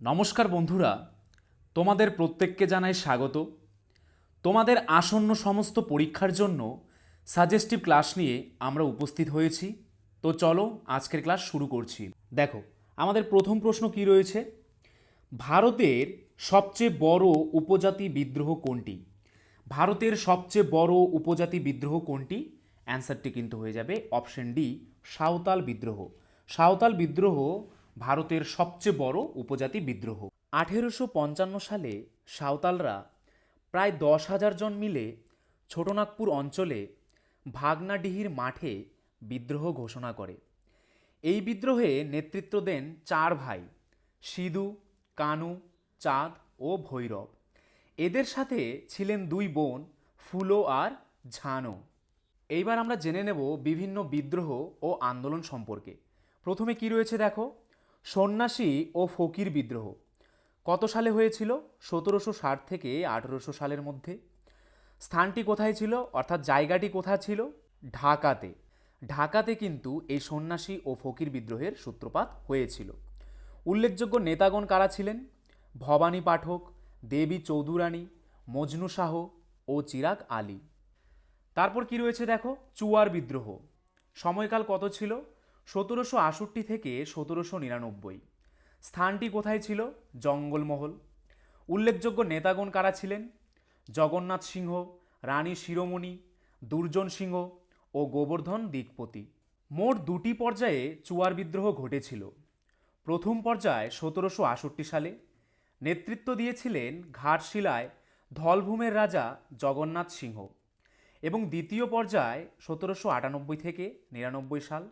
নমস্কার বন্ধুরা, তোমাদের প্রত্যেককে জানাই স্বাগত। তোমাদের আসন্ন সমস্ত পরীক্ষার জন্য সাজেস্টিভ ক্লাস নিয়ে আমরা উপস্থিত হয়েছি। তো চলো আজকের ক্লাস শুরু করছি। দেখো, আমাদের প্রথম প্রশ্ন কি রয়েছে? ভারতের সবচেয়ে বড় উপজাতি বিদ্রোহ কোনটি? ভারতের সবচেয়ে বড় উপজাতি বিদ্রোহ কোনটি? অ্যান্সারটি কিন্তু হয়ে যাবে অপশন ডি, সাঁওতাল বিদ্রোহ। সাঁওতাল বিদ্রোহ ভারতের সবচেয়ে বড় উপজাতি বিদ্রোহ। আঠেরোশো পঞ্চান্ন সালে সাঁওতালরা প্রায় দশ হাজার জন মিলে ছোটনাগপুর অঞ্চলে ভাগনাডিহির মাঠে বিদ্রোহ ঘোষণা করে। এই বিদ্রোহে নেতৃত্ব দেন চার ভাই, সিধু, কানু, চাঁদ ও ভৈরব। এদের সাথে ছিলেন দুই বোন, ফুলো আর ঝানো। এইবার আমরা জেনে নেব বিভিন্ন বিদ্রোহ ও আন্দোলন সম্পর্কে। প্রথমে কি রয়েছে দেখো? সন্ন্যাসী ও ফকির বিদ্রোহ। কত সালে হয়েছিল? সতেরোশো ষাট থেকে আঠেরোশো সালের মধ্যে। স্থানটি কোথায় ছিল? অর্থাৎ জায়গাটি কোথায় ছিল? ঢাকাতে। ঢাকাতে কিন্তু এই সন্ন্যাসী ও ফকির বিদ্রোহের সূত্রপাত হয়েছিল। উল্লেখযোগ্য নেতাগণ কারা ছিলেন? ভবানী পাঠক, দেবী চৌধুরানী, মজনু শাহ ও চিরাগ আলী। তারপর কি রয়েছে দেখো? চুয়ার বিদ্রোহ। সময়কাল কত ছিল? সতেরোশো আষট্টি থেকে সতেরোশো নিরানব্বই। স্থানটি কোথায় ছিল? জঙ্গলমহল। উল্লেখযোগ্য নেতাগণ কারা ছিলেন? জগন্নাথ সিংহ, রানী শিরোমণি, দুর্জন সিংহ ও গোবর্ধন দিকপতি মোট দুটি পর্যায়ে চুয়ার বিদ্রোহ ঘটেছিল। প্রথম পর্যায়ে সতেরোশো আষট্টি সালে। নেতৃত্ব দিয়েছিলেন ঘাটশিলায় ধলভূমের রাজা জগন্নাথ সিংহ। এবং দ্বিতীয় পর্যায়ে সতেরোশো আটানব্বই থেকে নিরানব্বই সাল।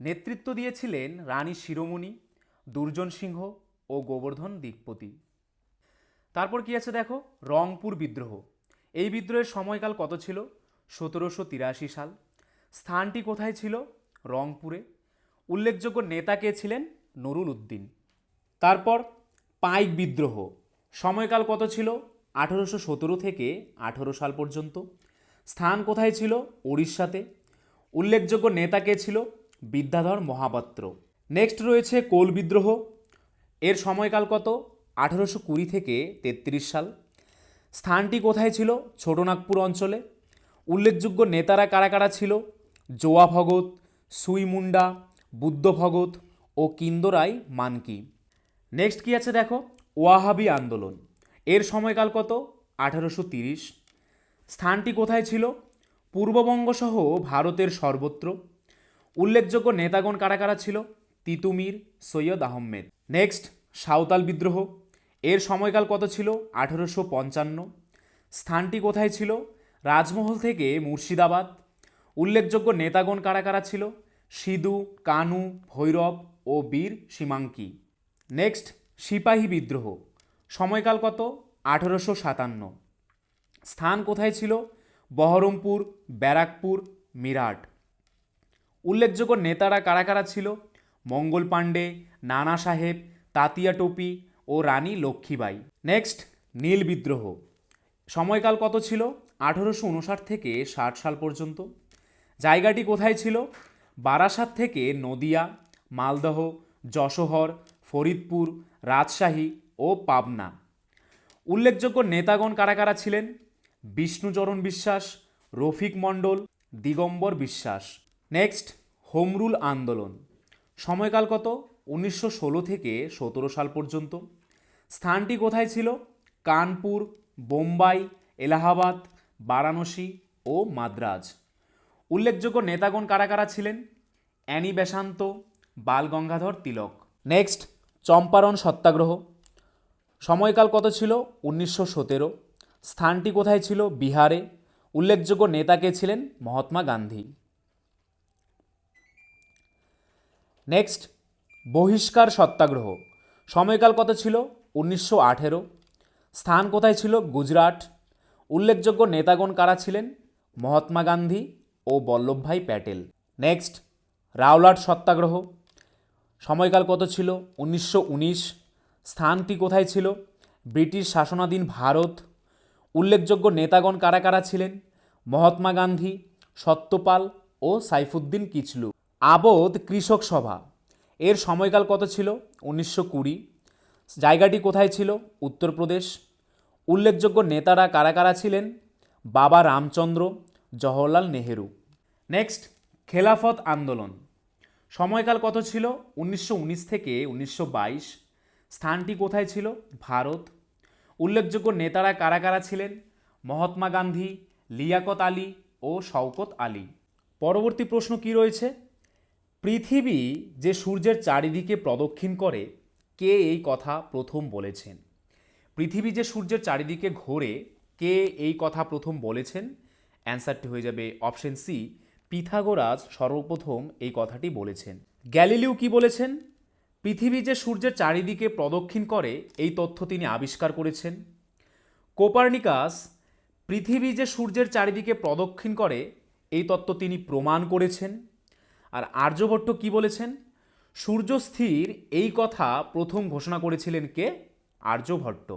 নেতৃত্ব দিয়েছিলেন রানী শিরোমণি, দুর্জন সিংহ ও গোবর্ধন দিকপতি তারপর কি আছে দেখো? রংপুর বিদ্রোহ। এই বিদ্রোহের সময়কাল কত ছিল? সতেরোশো তিরাশি সাল। স্থানটি কোথায় ছিল? রংপুরে। উল্লেখযোগ্য নেতা কে ছিলেন? নুরুল উদ্দিন। তারপর পাইক বিদ্রোহ। সময়কাল কত ছিল? আঠেরোশো সতেরো থেকে আঠেরো সাল পর্যন্ত। স্থান কোথায় ছিল? উড়িষ্যাতে উল্লেখযোগ্য নেতা কে ছিল? বিদ্যাধর মহাপাত্র। নেক্সট রয়েছে কোল বিদ্রোহ। এর সময়কাল কত? আঠেরোশো কুড়ি থেকে তেত্রিশ সাল। স্থানটি কোথায় ছিল? ছোটনাগপুর অঞ্চলে। উল্লেখযোগ্য নেতারা কারা কারা ছিল? জোয়া ভগত, সুই মুন্ডা, বুদ্ধ ভগত ও কিন্দরাই মানকি। নেক্সট কি আছে দেখো? ওয়াহাবি আন্দোলন। এর সময়কাল কত? আঠারোশো তিরিশ। স্থানটি কোথায় ছিল? পূর্ববঙ্গ সহ ভারতের সর্বত্র। উল্লেখযোগ্য নেতাগণ কারা কারা ছিল? তিতুমির, সৈয়দ আহমেদ। নেক্সট সাঁওতাল বিদ্রোহ। এর সময়কাল কত ছিল? আঠেরোশো পঞ্চান্ন। স্থানটি কোথায় ছিল? রাজমহল থেকে মুর্শিদাবাদ। উল্লেখযোগ্য নেতাগণ কারা কারা ছিল? সিধু, কানু, ভৈরব ও বীর সীমাঙ্কি। নেক্সট সিপাহী বিদ্রোহ। সময়কাল কত? আঠেরোশো সাতান্ন। স্থান কোথায় ছিল? বহরমপুর, ব্যারাকপুর, মিরাট। উল্লেখযোগ্য নেতারা কারা কারা ছিল? মঙ্গল পাণ্ডে, নানা সাহেব, তাতিয়া টোপি ও রানী লক্ষ্মীবাই। নেক্সট, নীল বিদ্রোহ। সময়কাল কত ছিল? আঠেরোশো উনষাট থেকে ষাট সাল পর্যন্ত। জায়গাটি কোথায় ছিল? বারাসাত থেকে নদিয়া, মালদহ, যশোহর, ফরিদপুর, রাজশাহী ও পাবনা। উল্লেখযোগ্য নেতাগণ কারা কারা ছিলেন? বিষ্ণুচরণ বিশ্বাস, রফিক মণ্ডল, দিগম্বর বিশ্বাস। নেক্সট হোমরুল আন্দোলন সময়কাল কত? উনিশশো ষোলো থেকে সতেরো সাল পর্যন্ত। স্থানটি কোথায় ছিল? কানপুর, বোম্বাই, এলাহাবাদ, বারাণসী ও মাদ্রাজ। উল্লেখযোগ্য নেতাগণ কারা কারা ছিলেন? Annie Besant, Bal Gangadhar Tilak. Next Champaran Satyagraha. সময়কাল কত ছিল? উনিশশো সতেরো। স্থানটি কোথায় ছিল? বিহারে। উল্লেখযোগ্য নেতা কে ছিলেন? মহাত্মা গান্ধী। নেক্সট বহিষ্কার সত্যাগ্রহ। সময়কাল কত ছিল? উনিশশো আঠেরো। স্থান কোথায় ছিল? গুজরাট। উল্লেখযোগ্য নেতাগণ কারা ছিলেন? মহাত্মা গান্ধী ও Vallabhbhai Patel. Next Rowlatt satyagraha. সময়কাল কত ছিল? উনিশশো উনিশ। স্থানটি কোথায় ছিল? ব্রিটিশ শাসনাধীন ভারত। উল্লেখযোগ্য নেতাগণ কারা কারা ছিলেন? মহাত্মা গান্ধী, সত্যপাল ও সাইফুদ্দিন কিচলু। আবোধ কৃষক সভা। এর সময়কাল কত ছিল? উনিশশো কুড়ি। জায়গাটি কোথায় ছিল? উত্তরপ্রদেশ। উল্লেখযোগ্য নেতারা কারা কারা ছিলেন? বাবা রামচন্দ্র, জওহরলাল নেহেরু। নেক্সট, খেলাফত আন্দোলন। সময়কাল কত ছিল? উনিশশো উনিশ থেকে উনিশশো বাইশ। স্থানটি কোথায় ছিল? ভারত। উল্লেখযোগ্য নেতারা কারা কারা ছিলেন? মহাত্মা গান্ধী, লিয়াকত আলী ও শওকত আলী। পরবর্তী প্রশ্ন কি রয়েছে? পৃথিবী যে সূর্যের চারিদিকে প্রদক্ষিণ করে, কে এই কথা প্রথম বলেছেন? পৃথিবী যে সূর্যের চারিদিকে ঘোরে, কে এই কথা প্রথম বলেছেন? অ্যান্সারটি হয়ে যাবে অপশন সি, পিথাগোরাস সর্বপ্রথম এই কথাটি বলেছেন। গ্যালিলিও কি বলেছেন? পৃথিবী যে সূর্যের চারিদিকে প্রদক্ষিণ করে, এই তথ্য তিনি আবিষ্কার করেছেন। কোপার্নিকাস, পৃথিবী যে সূর্যের চারিদিকে প্রদক্ষিণ করে, এই তত্ত্ব তিনি প্রমাণ করেছেন। আর আর্যভট্ট কি বলেছেন? সূর্য স্থির, এই কথা প্রথম ঘোষণা করেছিলেন কে? আর্যভট্ট।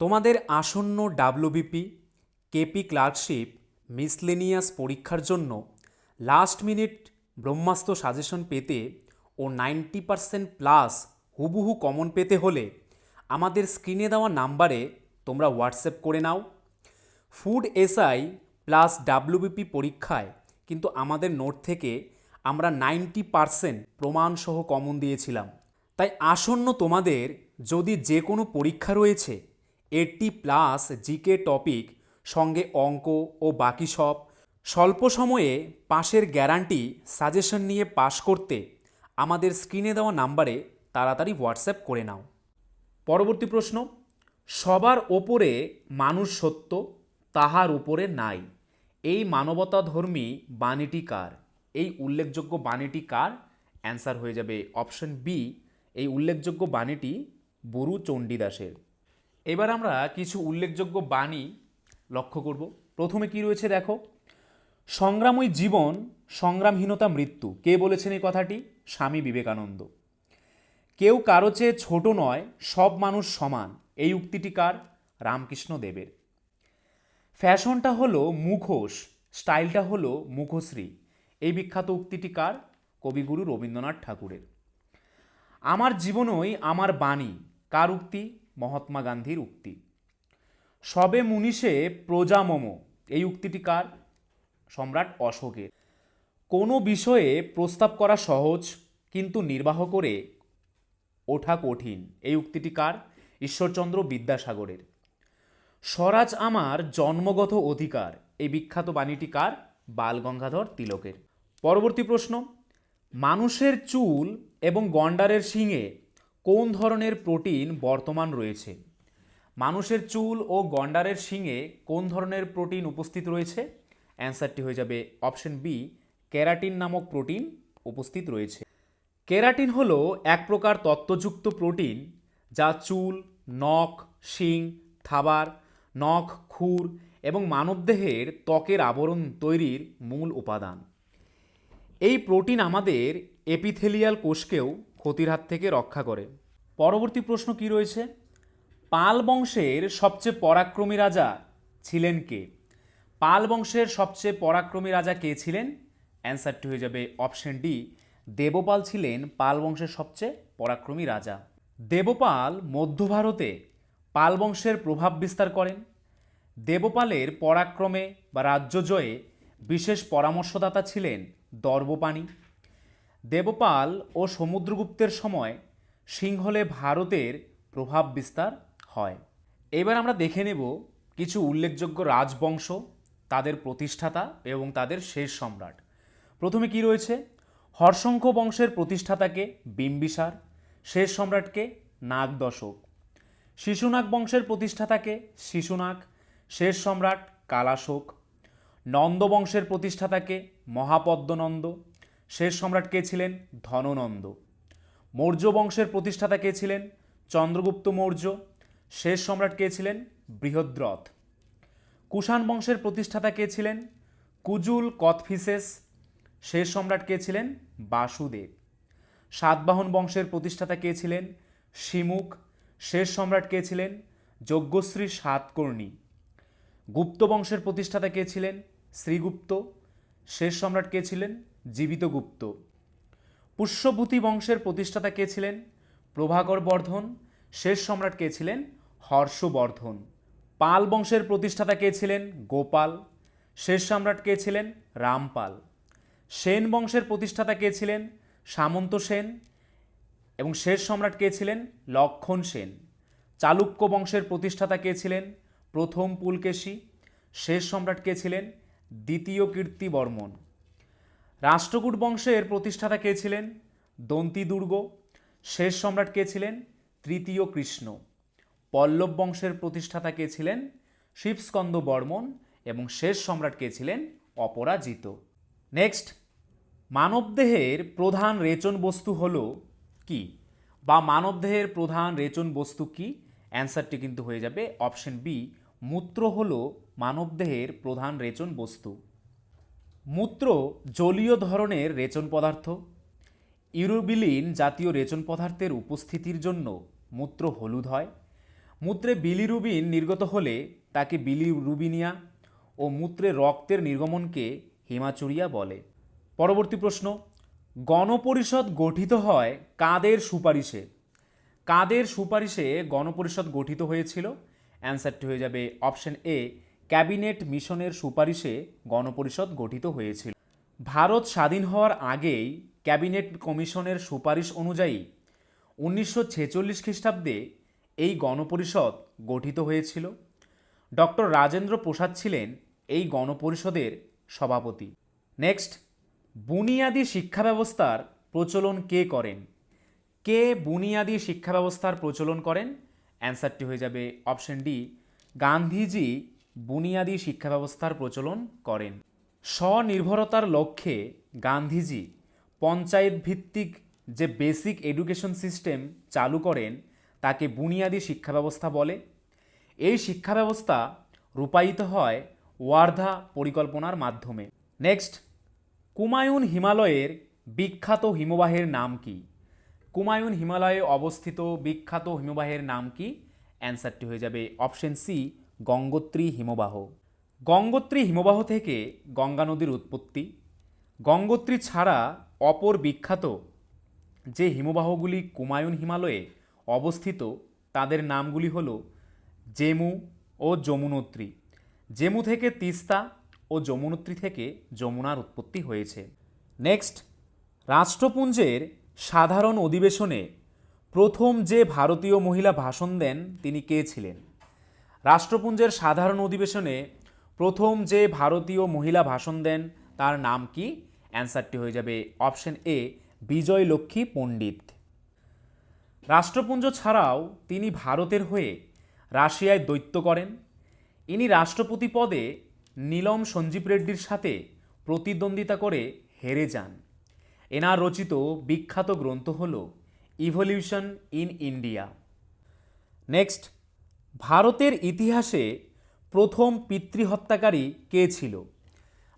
তোমাদের আসন্ন ডাব্লিউবিপি, কেপি ক্লার্কশিপ, মিসলেনিয়াস পরীক্ষার জন্য লাস্ট মিনিট ব্রহ্মাস্ত্র সাজেশন পেতে ও নাইনটি পারসেন্ট প্লাস হুবহু কমন পেতে হলে আমাদের স্ক্রিনে দেওয়া নাম্বারে তোমরা হোয়াটসঅ্যাপ করে নাও। ফুড এসআই প্লাস ডাব্লিউবিপি পরীক্ষায় কিন্তু আমাদের নোট থেকে আমরা নাইনটি পারসেন্ট প্রমাণসহ কমন দিয়েছিলাম। তাই আসন্ন তোমাদের যদি যে কোনো পরীক্ষা রয়েছে এইটটি প্লাস জিকে টপিক, সঙ্গে অঙ্ক ও বাকি সব, স্বল্প সময়ে পাশের গ্যারান্টি সাজেশন নিয়ে পাশ করতে আমাদের স্ক্রিনে দেওয়া নাম্বারে তাড়াতাড়ি হোয়াটসঅ্যাপ করে নাও। পরবর্তী প্রশ্ন, সবার ওপরে মানুষ সত্য, তাহার উপরে নাই। এই মানবতাধর্মী বাণীটি কার? এই উল্লেখযোগ্য বাণীটি কার? অ্যান্সার হয়ে যাবে অপশন বি এই উল্লেখযোগ্য বাণীটি বুরু চণ্ডীদাসের। এবার আমরা কিছু উল্লেখযোগ্য বাণী লক্ষ্য করব। প্রথমে কি রয়েছে দেখো? সংগ্রামই জীবন, সংগ্রামহীনতা মৃত্যু। কে বলেছেন এই কথাটি? স্বামী বিবেকানন্দ। কেউ কারও চেয়ে ছোট নয়, সব মানুষ সমান। এই উক্তিটি কার? রামকৃষ্ণ দেবের। ফ্যাশনটা হলো মুখোশ, স্টাইলটা হলো মুখশ্রী। এই বিখ্যাত উক্তিটি কার? কবিগুরু রবীন্দ্রনাথ ঠাকুরের। আমার জীবনই আমার বাণী, কার উক্তি? মহাত্মা গান্ধীর উক্তি। সবে মুনিষে প্রজা মম, এই উক্তিটি কার? সম্রাট অশোকের। কোনো বিষয়ে প্রস্তাব করা সহজ, কিন্তু নির্বাহ করে ওঠা কঠিন, এই উক্তিটি কার? ঈশ্বরচন্দ্র বিদ্যাসাগরের। স্বরাজ আমার জন্মগত অধিকার, এই বিখ্যাত বাণীটি কার? বালগঙ্গাধর তিলকের। পরবর্তী প্রশ্ন, মানুষের চুল এবং গন্ডারের শিঙে কোন ধরনের প্রোটিন বর্তমান রয়েছে? মানুষের চুল ও গন্ডারের শিঙে কোন ধরনের প্রোটিন উপস্থিত রয়েছে? অ্যান্সারটি হয়ে যাবে অপশন বি ক্যারাটিন নামক প্রোটিন উপস্থিত রয়েছে। কেরাটিন হলো এক প্রকার তত্ত্বযুক্ত প্রোটিন যা চুল, নখ, শিং থাবার নখ, খুর এবং মানবদেহের ত্বকের আবরণ তৈরির মূল উপাদান। এই প্রোটিন আমাদের এপিথেলিয়াল কোষকেও ক্ষতির হাত থেকে রক্ষা করে। পরবর্তী প্রশ্ন কি রয়েছে? পাল বংশের সবচেয়ে পরাক্রমী রাজা ছিলেন কে? পাল বংশের সবচেয়ে পরাক্রমী রাজা কে ছিলেন? অ্যান্সারটি হয়ে যাবে অপশন ডি। দেবপাল ছিলেন পাল বংশের সবচেয়ে পরাক্রমী রাজা। দেবপাল মধ্য ভারতে পাল বংশের প্রভাব বিস্তার করেন। দেবপালের পরাক্রমে বা রাজ্য জয়ে বিশেষ পরামর্শদাতা ছিলেন দর্বপাণি। দেবপাল ও সমুদ্রগুপ্তের সময় সিংহলে ভারতের প্রভাব বিস্তার হয়। এবার আমরা দেখে নেব কিছু উল্লেখযোগ্য রাজবংশ, তাদের প্রতিষ্ঠাতা এবং তাদের শেষ সম্রাট। প্রথমে কি রয়েছে? হর্ষঙ্ক বংশের প্রতিষ্ঠাতাকে বিম্বিসার, শেষ সম্রাটকে নাগদশক, শিশুনাগ বংশের প্রতিষ্ঠাতাকে শিশুনাগ, শেষ সম্রাট কালাশোক নন্দ বংশের প্রতিষ্ঠাতাকে মহাপদ্মনন্দ। শেষ সম্রাট কে ছিলেন? ধননন্দ। মৌর্য বংশের প্রতিষ্ঠাতা কে ছিলেন? চন্দ্রগুপ্ত মৌর্য। শেষ সম্রাট কে ছিলেন? বৃহদ্রথ। কুষাণ বংশের প্রতিষ্ঠাতা কে ছিলেন? কুজুল কথফিসেস শেষ সম্রাট কে ছিলেন? বাসুদেব। সাতবাহন বংশের প্রতিষ্ঠাতা কে ছিলেন? শিমুখ শেষ সম্রাট কে ছিলেন? যজ্ঞশ্রী সাতকর্ণী। গুপ্ত বংশের প্রতিষ্ঠাতা কে ছিলেন? শ্রীগুপ্ত, শেষ সম্রাট কে ছিলেন? জীবিত গুপ্ত। পুষ্যভূতি বংশের প্রতিষ্ঠাতা কে ছিলেন? প্রভাকর বর্ধন, শেষ সম্রাট কে ছিলেন? হর্ষবর্ধন। পাল বংশের প্রতিষ্ঠাতা কে ছিলেন? গোপাল। শেষ সম্রাট কে ছিলেন? রামপাল। সেন বংশের প্রতিষ্ঠাতা কে ছিলেন? সামন্ত সেন। এবং শেষ সম্রাট কে ছিলেন? লক্ষণ সেন। চালুক্য বংশের প্রতিষ্ঠাতা কে ছিলেন? প্রথম পুলকেশী। শেষ সম্রাট কে ছিলেন? দ্বিতীয় কীর্তি বর্মন রাষ্ট্রকূট বংশের প্রতিষ্ঠাতা কে ছিলেন? দন্তি দুর্গ। শেষ সম্রাট কে ছিলেন? তৃতীয় কৃষ্ণ। পল্লব বংশের প্রতিষ্ঠাতা কে ছিলেন? শিবস্কন্দ বর্মন এবং শেষ সম্রাট কে ছিলেন? অপরাজিত। নেক্সট। মানবদেহের প্রধান রেচন বস্তু হল কি? বা মানবদেহের প্রধান রেচন বস্তু কি? অ্যান্সারটি কিন্তু হয়ে যাবে অপশন বি মূত্র হল মানবদেহের প্রধান রেচন বস্তু। মূত্র জলীয় ধরনের রেচন পদার্থ। ইউরোবিলিন জাতীয় রেচন পদার্থের উপস্থিতির জন্য মূত্র হলুদ হয়। মূত্রে বিলিরুবিন নির্গত হলে তাকে বিলিরুবিনিয়া ও মূত্রে রক্তের নির্গমনকে হিমাচুরিয়া বলে। পরবর্তী প্রশ্ন, গণপরিষদ গঠিত হয় কাদের সুপারিশে? কাদের সুপারিশে গণপরিষদ গঠিত হয়েছিল? অ্যান্সারটি হয়ে যাবে অপশন এ, ক্যাবিনেট মিশনের সুপারিশে গণপরিষদ গঠিত হয়েছিল। ভারত স্বাধীন হওয়ার আগেই ক্যাবিনেট কমিশনের সুপারিশ অনুযায়ী উনিশশো ছেচল্লিশ খ্রিস্টাব্দে এই গণপরিষদ গঠিত হয়েছিল। ডক্টর রাজেন্দ্র প্রসাদ ছিলেন এই গণপরিষদের সভাপতি। নেক্সট, বুনিয়াদী শিক্ষা ব্যবস্থার প্রচলন কে করেন? কে বুনিয়াদী শিক্ষা ব্যবস্থার প্রচলন করেন? অ্যান্সারটি হয়ে যাবে অপশন ডি, গান্ধীজি বুনিয়াদী শিক্ষা ব্যবস্থার প্রচলন করেন। স্বনির্ভরতার লক্ষ্যে গান্ধীজি পঞ্চায়েত ভিত্তিক যে বেসিক এডুকেশন সিস্টেম চালু করেন, তাকে বুনিয়াদী শিক্ষা ব্যবস্থা বলে। এই শিক্ষা ব্যবস্থা রূপায়িত হয় ওয়ার্ধা পরিকল্পনার মাধ্যমে। নেক্সট, কুমায়ুন হিমালয়ের বিখ্যাত হিমবাহের নাম কি? কুমায়ুন হিমালয়ে অবস্থিত বিখ্যাত হিমবাহের নাম কি? অ্যান্সারটি হয়ে যাবে অপশন সি, গঙ্গোত্রী হিমবাহ। গঙ্গোত্রী হিমবাহ থেকে গঙ্গা নদীর উৎপত্তি। গঙ্গোত্রী ছাড়া অপর বিখ্যাত যে হিমবাহগুলি কুমায়ুন হিমালয়ে অবস্থিত, তাদের নামগুলি হল জেমু ও যমুনোত্রী। জেমু থেকে তিস্তা ও যমুনোত্রী থেকে যমুনার উৎপত্তি হয়েছে। নেক্সট, রাষ্ট্রপুঞ্জের সাধারণ অধিবেশনে প্রথম যে ভারতীয় মহিলা ভাষণ দেন তিনি কে ছিলেন? রাষ্ট্রপুঞ্জের সাধারণ অধিবেশনে প্রথম যে ভারতীয় মহিলা ভাষণ দেন, তার নাম কি? অ্যান্সারটি হয়ে যাবে অপশন এ, বিজয় লক্ষ্মী পণ্ডিত। রাষ্ট্রপুঞ্জ ছাড়াও তিনি ভারতের হয়ে রাশিয়ায় দৈত্য করেন। ইনি রাষ্ট্রপতি পদে নীলম সঞ্জীব রেড্ডির সাথে প্রতিদ্বন্দ্বিতা করে হেরে যান। এনার রচিত বিখ্যাত গ্রন্থ হল ইভলিউশন ইন ইন্ডিয়া নেক্সট ভারতের ইতিহাসে প্রথম পিতৃহত্যাকারী কে ছিল?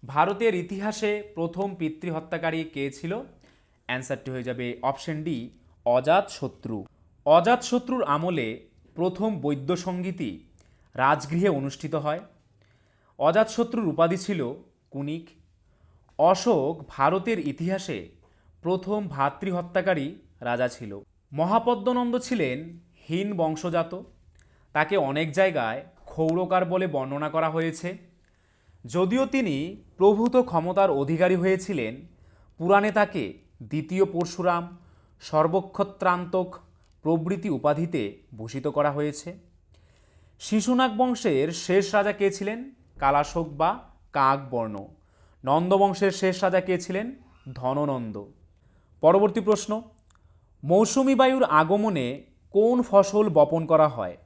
ভারতের ইতিহাসে প্রথম পিতৃহত্যাকারী কে ছিল? অ্যান্সারটি হয়ে যাবে অপশন ডি অজাত শত্রু। অজাত শত্রুর আমলে প্রথম বৈদ্য সঙ্গীতই রাজগৃহে অনুষ্ঠিত হয়। অজাতশত্রুর উপাধি ছিল কুনিক। অশোক ভারতের ইতিহাসে প্রথম ভাতৃহত্যাকারী রাজা ছিল। মহাপদ্মনন্দ ছিলেন হীন বংশজাত। তাকে অনেক জায়গায় ক্ষৌরকার বলে বর্ণনা করা হয়েছে। যদিও তিনি প্রভূত ক্ষমতার অধিকারী হয়েছিলেন, পুরাণে তাকে দ্বিতীয় পরশুরাম, সর্বক্ষত্রান্তক প্রভৃতি উপাধিতে ভূষিত করা হয়েছে। শিশুনাগ বংশের শেষ রাজা কে ছিলেন? কালাশোক বা কাক বর্ণ নন্দবংশের শেষ রাজা কে ছিলেন? ধননন্দ। পরবর্তী প্রশ্ন, মৌসুমি বায়ুর আগমনে কোন ফসল বপন করা হয়?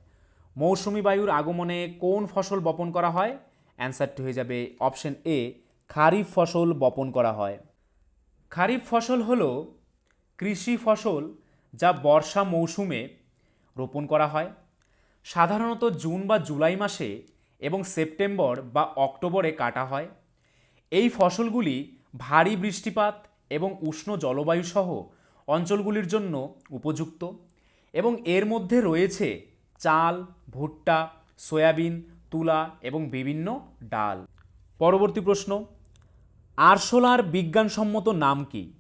মৌসুমি বায়ুর আগমনে কোন ফসল বপন করা হয়? অ্যান্সারটি হয়ে যাবে অপশন এ খারিফ ফসল বপন করা হয়। খারিফ ফসল হল কৃষি ফসল যা বর্ষা মৌসুমে রোপণ করা হয়। সাধারণত জুন বা জুলাই মাসে এবং সেপ্টেম্বর বা অক্টোবরে কাটা হয়। এই ফসলগুলি ভারী বৃষ্টিপাত এবং উষ্ণ জলবায়ু সহ অঞ্চলগুলির জন্য উপযুক্ত এবং এর মধ্যে রয়েছে চাল, ভুট্টা, সয়াবিন, তুলা এবং বিভিন্ন ডাল। পরবর্তী প্রশ্ন, আরশোলার বিজ্ঞানসম্মত নাম কি?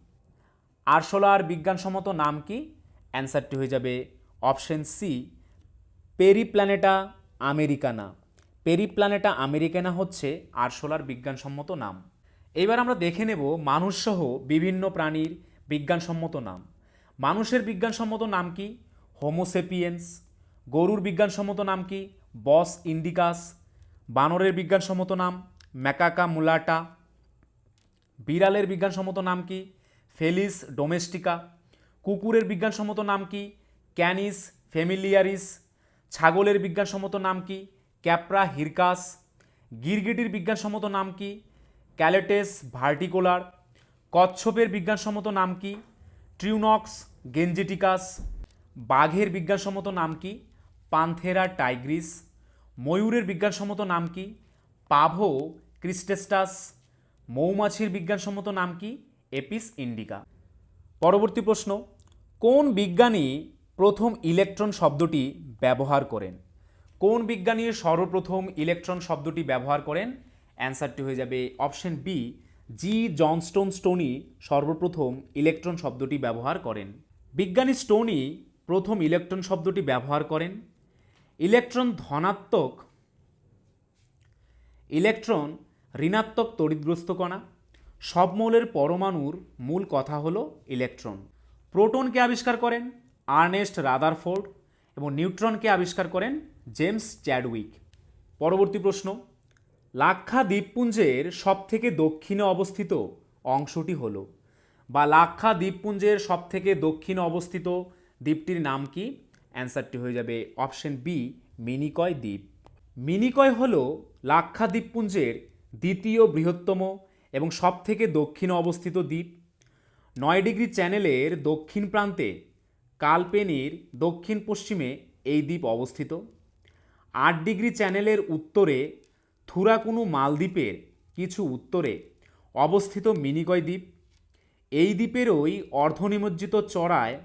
আরশোলার বিজ্ঞানসম্মত নাম কি? অ্যান্সারটি হয়ে যাবে option C, Periplaneta americana. Periplaneta americana হচ্ছে আরশোলার বিজ্ঞানসম্মত নাম। এবার আমরা দেখে নেব মানুষসহ বিভিন্ন প্রাণীর বিজ্ঞানসম্মত নাম। মানুষের বিজ্ঞানসম্মত নাম কি? হোমোসেপিয়েন্স গরুর বিজ্ঞানসম্মত নাম কি? বস ইন্ডিকাস বানরের বিজ্ঞানসম্মত নাম? ম্যাকাকা মুলাটা বিড়ালের বিজ্ঞানসম্মত নাম কি? ফেলিস ডোমেস্টিকা কুকুরের বিজ্ঞানসম্মত নাম কি? ক্যানিস ফেমিলিয়ারিস ছাগলের বিজ্ঞানসম্মত নাম কি? ক্যাপ্রা হিরকাস গিরগিটির বিজ্ঞানসম্মত নাম কি? ক্যালেটেস ভার্টিকুলার, কচ্ছপের বিজ্ঞানসম্মত নাম কি ট্রিউনক্স গেঞ্জেটিকাস বাঘের বিজ্ঞানসম্মত নাম কি, পান্থেরা টাইগ্রিস, ময়ূরের বিজ্ঞানসম্মত নাম কি, পাভো ক্রিস্টেস্টাস, মৌমাছির বিজ্ঞানসম্মত নাম কি, এপিস ইন্ডিকা। পরবর্তী প্রশ্ন, কোন বিজ্ঞানী প্রথম ইলেকট্রন শব্দটি ব্যবহার করেন? কোন বিজ্ঞানী সর্বপ্রথম ইলেকট্রন শব্দটি ব্যবহার করেন? অ্যান্সারটি হয়ে যাবে option B, G Johnstone Stoney সর্বপ্রথম ইলেকট্রন শব্দটি ব্যবহার করেন। বিজ্ঞানী স্টোনি প্রথম ইলেকট্রন শব্দটি ব্যবহার করেন। ইলেকট্রন ধনাত্মক, ইলেকট্রন ঋণাত্মক তড়িৎগ্রস্ত কণা সব মৌলের পরমাণুর মূল কথা হলো ইলেকট্রন। প্রোটনকে আবিষ্কার করেন আর্নেস্ট রাদারফোর্ড এবং নিউট্রনকে আবিষ্কার করেন জেমস চ্যাডউইক। পরবর্তী প্রশ্ন লাক্ষা দ্বীপপুঞ্জের সবথেকে দক্ষিণে অবস্থিত অংশটি হল। বা লাক্ষা দ্বীপপুঞ্জের সবথেকে দক্ষিণে অবস্থিত দ্বীপটির নাম কি? অ্যান্সারটি হয়ে যাবে অপশন বি, মিনিকয় দ্বীপ। মিনিকয় হল লাক্ষা দ্বীপপুঞ্জের দ্বিতীয় বৃহত্তম এবং সবথেকে দক্ষিণে অবস্থিত দ্বীপ। নয় ডিগ্রি চ্যানেলের দক্ষিণ প্রান্তে কালপেনির দক্ষিণ পশ্চিমে এই দ্বীপ অবস্থিত। আট ডিগ্রি চ্যানেলের উত্তরে থুরাকুনু মালদ্বীপের কিছু উত্তরে অবস্থিত মিনিকয় দ্বীপ। এই দ্বীপেরই অর্ধনিমজ্জিত চড়ায়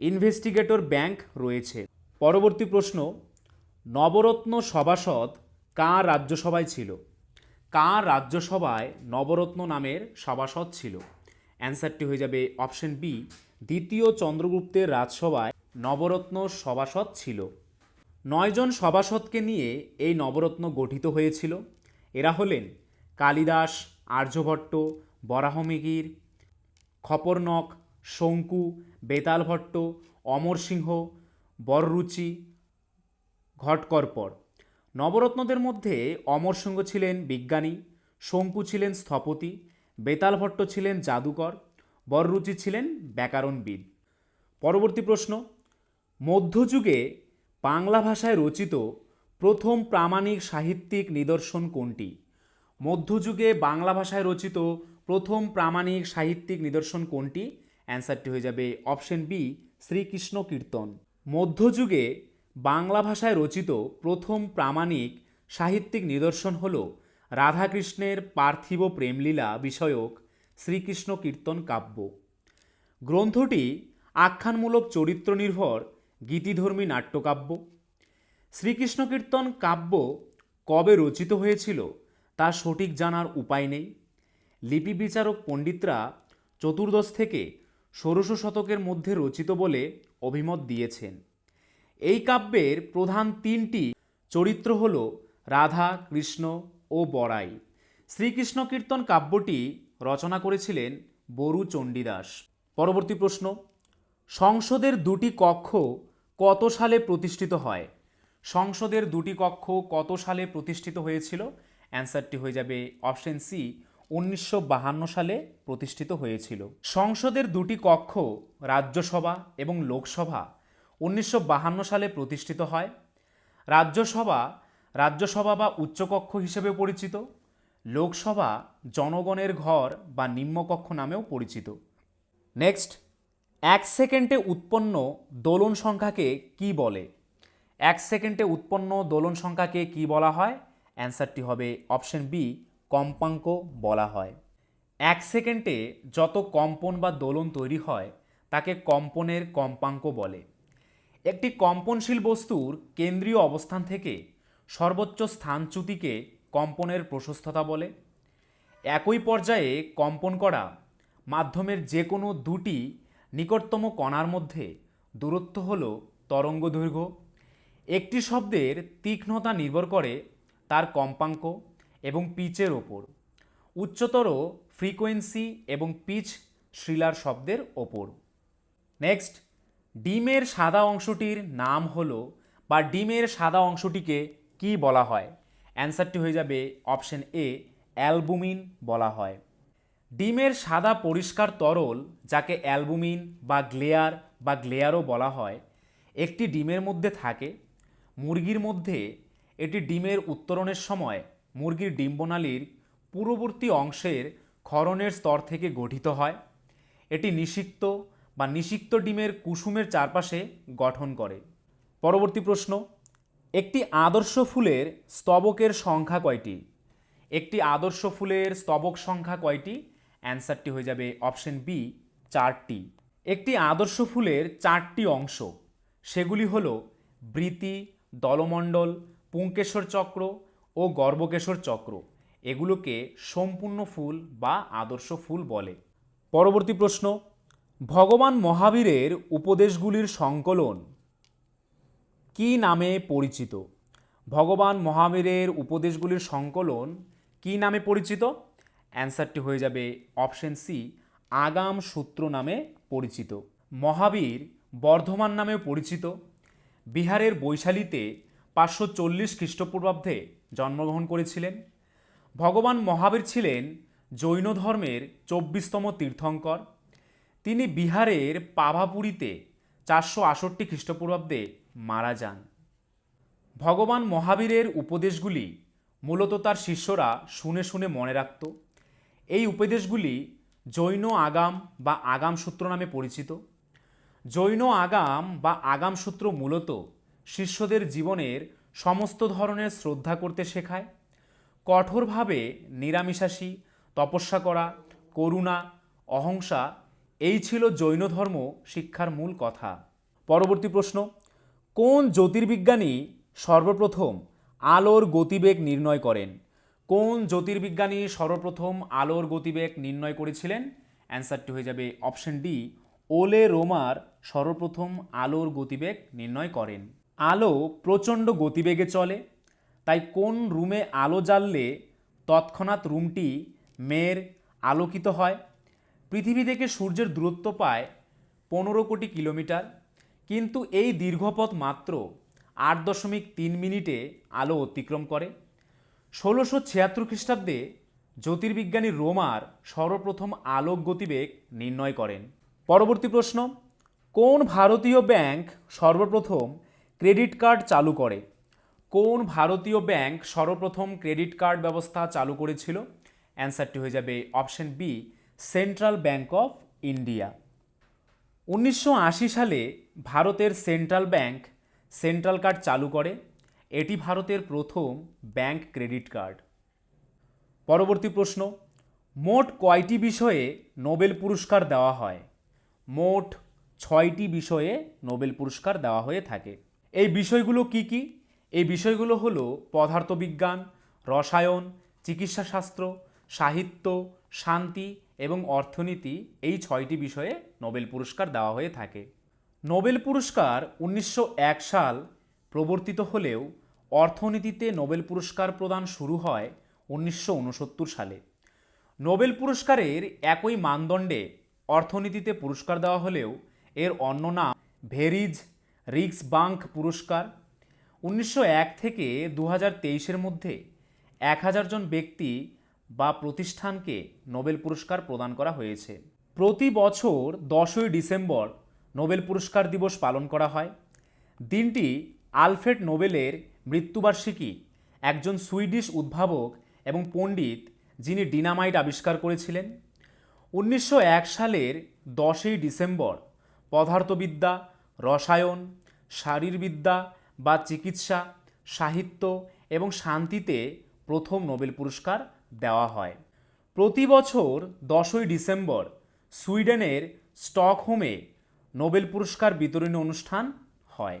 ইনভেস্টিগেটর ব্যাংক রয়েছে। পরবর্তী প্রশ্ন, নবরত্ন সভাসদ কার রাজ্যসভায় ছিল? কার রাজ্যসভায় নবরত্ন নামের সভাসদ ছিল? অ্যান্সারটি হয়ে যাবে অপশন বি, দ্বিতীয় চন্দ্রগুপ্তের রাজসভায় নবরত্ন সভাসদ ছিল। নয়জন সভাসদকে নিয়ে এই নবরত্ন গঠিত হয়েছিল। এরা হলেন কালিদাস, আর্যভট্ট, বরাহমিহির, খপরনক, শঙ্কু বেতাল ভট্ট অমর সিংহ বররুচি, ঘটকরপর। নবরত্নদের মধ্যে অমর সিংহ ছিলেন বিজ্ঞানী, শঙ্কু ছিলেন স্থপতি বেতাল ভট্ট ছিলেন জাদুকর, বররুচি ছিলেন ব্যাকরণবিদ। পরবর্তী প্রশ্ন, মধ্যযুগে বাংলা ভাষায় রচিত প্রথম প্রামাণিক সাহিত্যিক নিদর্শন কোনটি? মধ্যযুগে বাংলা ভাষায় রচিত প্রথম প্রামাণিক সাহিত্যিক নিদর্শন কোনটি? অ্যান্সারটি হয়ে যাবে অপশন বি, শ্রীকৃষ্ণ কীর্তন। মধ্যযুগে বাংলা ভাষায় রচিত প্রথম প্রামাণিক সাহিত্যিক নিদর্শন হল রাধাকৃষ্ণের পার্থিব প্রেমলীলা বিষয়ক শ্রীকৃষ্ণ কীর্তন কাব্য। গ্রন্থটি আখ্যানমূলক চরিত্র নির্ভর গীতিধর্মী নাট্যকাব্য। শ্রীকৃষ্ণ কীর্তন কাব্য কবে রচিত হয়েছিল তা সঠিক জানার উপায় নেই। লিপি বিচারক পণ্ডিতরা চতুর্দশ থেকে ষোড়শ শতকের মধ্যে রচিত বলে অভিমত দিয়েছেন। এই কাব্যের প্রধান তিনটি চরিত্র হল রাধা, কৃষ্ণ ও বড়াই। শ্রীকৃষ্ণ কীর্তন কাব্যটি রচনা করেছিলেন বরু চণ্ডীদাস। পরবর্তী প্রশ্ন, সংসদের দুটি কক্ষ কত সালে প্রতিষ্ঠিত হয়? সংসদের দুটি কক্ষ কত সালে প্রতিষ্ঠিত হয়েছিল? অ্যান্সারটি হয়ে যাবে অপশন সি, উনিশশো সালে প্রতিষ্ঠিত হয়েছিল। সংসদের দুটি কক্ষ রাজ্যসভা এবং লোকসভা উনিশশো সালে প্রতিষ্ঠিত হয়। রাজ্যসভা রাজ্যসভা বা উচ্চকক্ষ হিসেবে পরিচিত। লোকসভা জনগণের ঘর বা নিম্নকক্ষ নামেও পরিচিত। নেক্সট এক সেকেন্ডে উৎপন্ন দোলন সংখ্যাকে কি বলে? এক সেকেন্ডে উৎপন্ন দোলন সংখ্যাকে কি বলা হয়? অ্যান্সারটি হবে অপশন বি, কম্পাঙ্ক বলা হয়। এক সেকেন্ডে যত কম্পন বা দোলন তৈরি হয়, তাকে কম্পনের কম্পাঙ্ক বলে। একটি কম্পনশীল বস্তুর কেন্দ্রীয় অবস্থান থেকে সর্বোচ্চ স্থানচ্যুতিকে কম্পনের প্রশস্ততা বলে। একই পর্যায়ে কম্পন করা মাধ্যমের যে কোনো দুটি নিকটতম কণার মধ্যে দূরত্ব হল তরঙ্গ দৈর্ঘ্য। একটি শব্দের তীক্ষ্ণতা নির্ভর করে তার কম্পাঙ্ক এবং পিচের ওপর। উচ্চতর ফ্রিকোয়েন্সি এবং পিচ শ্রিলার শব্দের ওপর। নেক্সট, ডিমের সাদা অংশটির নাম হলো বা ডিমের সাদা অংশটিকে কি বলা হয়? অ্যান্সারটি হয়ে যাবে অপশন এ, অ্যালবুমিন বলা হয়। ডিমের সাদা পরিষ্কার তরল, যাকে অ্যালবুমিন বা গ্লেয়ার বা গ্লেয়ারও বলা হয়, একটি ডিমের মধ্যে থাকে। মুরগির মধ্যে এটি ডিমের উত্তরণের সময় মুরগির ডিম্বনালীর পূর্ববর্তী অংশের ক্ষরণের স্তর থেকে গঠিত হয়। এটি নিষিক্ত বা নিষিক্ত ডিমের কুসুমের চারপাশে গঠন করে। পরবর্তী প্রশ্ন, একটি আদর্শ ফুলের স্তবকের সংখ্যা কয়টি? একটি আদর্শ ফুলের স্তবক সংখ্যা কয়টি? অ্যান্সারটি হয়ে যাবে অপশন বি, চারটি। একটি আদর্শ ফুলের চারটি অংশ, সেগুলি হল বৃতি, দলমণ্ডল পুংকেশর চক্র ও গর্ভকেশর চক্র। এগুলোকে সম্পূর্ণ ফুল বা আদর্শ ফুল বলে। পরবর্তী প্রশ্ন, ভগবান মহাবীরের উপদেশগুলির সংকলন কি নামে পরিচিত? ভগবান মহাবীরের উপদেশগুলির সংকলন কি নামে পরিচিত? অ্যান্সারটি হয়ে যাবে অপশন সি, আগাম সূত্র নামে পরিচিত। মহাবীর বর্ধমান নামেও পরিচিত। বিহারের বৈশালীতে পাঁচশো চল্লিশ খ্রিস্টপূর্বাব্দে জন্মগ্রহণ করেছিলেন। ভগবান মহাবীর ছিলেন জৈন ধর্মের চব্বিশতম তীর্থঙ্কর। তিনি বিহারের পাভাপুরীতে চারশো আষট্টি খ্রিস্টপূর্বাব্দে মারা যান। ভগবান মহাবীরের উপদেশগুলি মূলত তার শিষ্যরা শুনে শুনে মনে রাখত। এই উপদেশগুলি জৈন আগাম বা আগাম সূত্র নামে পরিচিত। জৈন আগাম বা আগাম সূত্র মূলত শিষ্যদের জীবনের সমস্ত ধরনের শ্রদ্ধা করতে শেখায়। কঠোরভাবে নিরামিষাশী, তপস্যা করা, করুণা, অহংসা, এই ছিল জৈন ধর্ম শিক্ষার মূল কথা। পরবর্তী প্রশ্ন, কোন জ্যোতির্বিজ্ঞানী সর্বপ্রথম আলোর গতিবেগ নির্ণয় করেন? কোন জ্যোতির্বিজ্ঞানী সর্বপ্রথম আলোর গতিবেগ নির্ণয় করেছিলেন? অ্যান্সারটি হয়ে যাবে অপশন ডি, ওলে রোমার সর্বপ্রথম আলোর গতিবেগ নির্ণয় করেন। আলো প্রচণ্ড গতিবেগে চলে, তাই কোন রুমে আলো জ্বাললে তৎক্ষণাৎ রুমটি মেয়ের আলোকিত হয়? পৃথিবী থেকে সূর্যের দূরত্ব পায় পনেরো কোটি কিলোমিটার, কিন্তু এই দীর্ঘপথ মাত্র আট দশমিক তিন মিনিটে আলো অতিক্রম করে। ষোলোশো ছিয়াত্তর খ্রিস্টাব্দে জ্যোতির্বিজ্ঞানী রোমার সর্বপ্রথম আলোক গতিবেগ নির্ণয় করেন। পরবর্তী প্রশ্ন, কোন ভারতীয় ব্যাংক সর্বপ্রথম ক্রেডিট কার্ড চালু করে? কোন ভারতীয় ব্যাংক সর্বপ্রথম ক্রেডিট কার্ড ব্যবস্থা চালু করেছিল? অ্যান্সারটি হয়ে যাবে option B, central bank of India. উনিশশো আশি সালে ভারতের সেন্ট্রাল ব্যাংক সেন্ট্রাল কার্ড চালু করে। এটি ভারতের প্রথম ব্যাংক ক্রেডিট কার্ড। পরবর্তী প্রশ্ন, মোট কয়টি বিষয়ে নোবেল পুরস্কার দেওয়া হয়? মোট ছয়টি বিষয়ে নোবেল পুরস্কার দেওয়া হয়ে থাকে। এই বিষয়গুলো কি কি? এই বিষয়গুলো হলো পদার্থবিজ্ঞান, রসায়ন, চিকিৎসাশাস্ত্র, সাহিত্য, শান্তি এবং অর্থনীতি এই ছয়টি বিষয়ে নোবেল পুরস্কার দেওয়া হয়ে থাকে। নোবেল পুরস্কার উনিশশো এক সাল প্রবর্তিত হলেও অর্থনীতিতে নোবেল পুরস্কার প্রদান শুরু হয় উনিশশো উনসত্তর সালে। নোবেল পুরস্কারের একই মানদণ্ডে অর্থনীতিতে পুরস্কার দেওয়া হলেও এর অন্য নাম ভেরিজ রিক্স বাঙ্ক পুরস্কার। উনিশশো এক থেকে দু হাজার মধ্যে এক হাজার জন ব্যক্তি বা প্রতিষ্ঠানকে নোবেল পুরস্কার প্রদান করা হয়েছে। প্রতি বছর দশই ডিসেম্বর নোবেল পুরস্কার দিবস পালন করা হয়। দিনটি আলফ্রেড নোবেলের মৃত্যুবার্ষিকী একজন সুইডিশ উদ্ভাবক এবং পণ্ডিত যিনি ডিনামাইট আবিষ্কার করেছিলেন। উনিশশো এক সালের দশই ডিসেম্বর পদার্থবিদ্যা, রসায়ন, শারীরবিদ্যা বা চিকিৎসা, সাহিত্য এবং শান্তিতে প্রথম নোবেল পুরস্কার দেওয়া হয়। প্রতি বছর দশই ডিসেম্বর সুইডেনের স্টকহোমে নোবেল পুরস্কার বিতরণী অনুষ্ঠান হয়।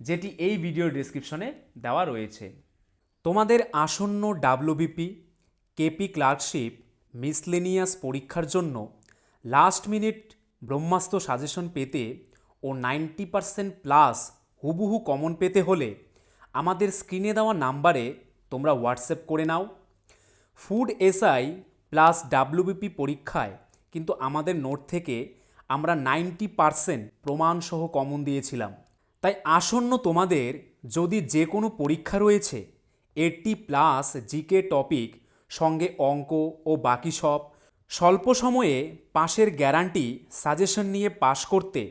যেটি এই ভিডিওর ডিসক্রিপশনে দেওয়া রয়েছে। তোমাদের আসন্ন ডাব্লিউবিপি কেপি ক্লার্কশিপ মিসলেনিয়াস পরীক্ষার জন্য লাস্ট মিনিট ব্রহ্মাস্ত্র সাজেশন পেতে ও নাইনটি পারসেন্ট প্লাস হুবহু কমন পেতে হলে আমাদের স্ক্রিনে দেওয়া নাম্বারে তোমরা হোয়াটসঅ্যাপ করে নাও। ফুড এসআই প্লাস ডাব্লিউবিপি পরীক্ষায় কিন্তু আমাদের নোট থেকে আমরা নাইনটি পারসেন্ট প্রমাণসহ কমন দিয়েছিলাম। তাই আসন্ন তোমাদের যদি যে কোনো পরীক্ষা রয়েছে এটি প্লাস জিকে টপিক সঙ্গে অঙ্ক ও বাকি সব, স্বল্প সময়ে পাশের গ্যারান্টি সাজেশন নিয়ে পাশ করতে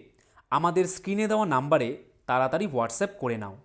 আমাদের স্ক্রিনে দেওয়া নাম্বারে তাড়াতাড়ি হোয়াটসঅ্যাপ করে নাও।